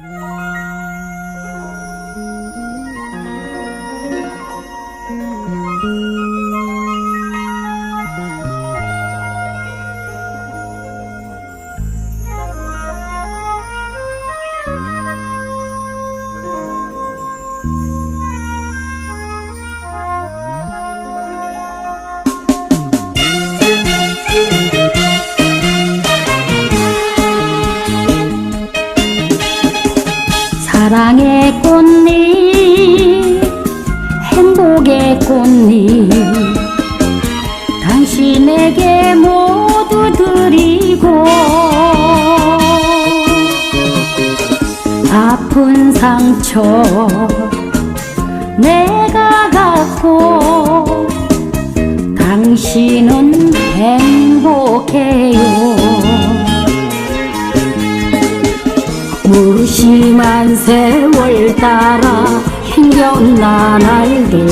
Música 사랑의 꽃잎 행복의 꽃잎. 당신에게 모두 드리고 아픈 상처 내가 갖고 당신은 행복해 무심한 세월 따라 힘겨운 나날들.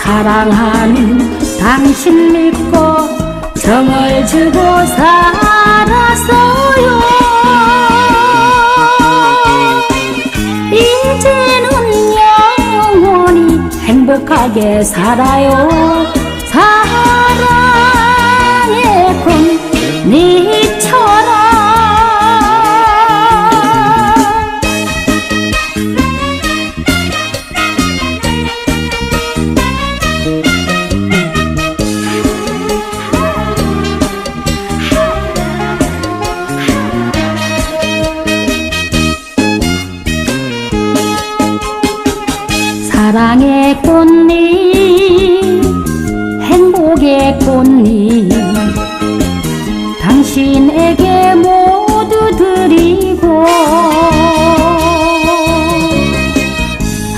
사랑하는 당신 믿고 정을 주고 살았어요. 이제는 영원히 행복하게 살아요. 사 사랑의 꽃잎 행복의 꽃잎. 당신에게 모두 드리고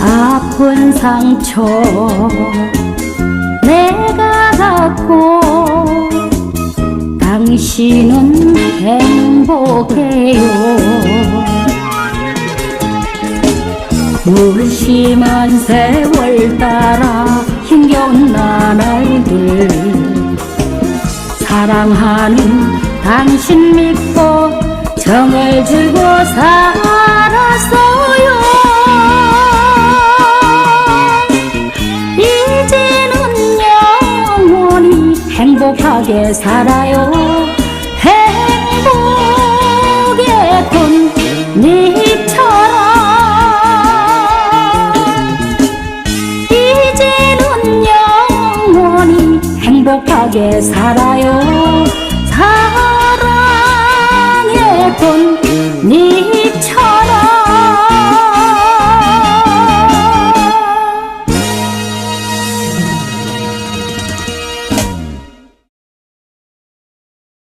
아픈 상처 내가 갖고 당신은 행복해요 무심한 세월 따라 힘겨운 나날들 사랑하는 당신 믿고 정을 주고 살았어요. 이제는 영원히 행복하게 살아요. 행복의 꽃 행복하게 살아요. 사랑의 돈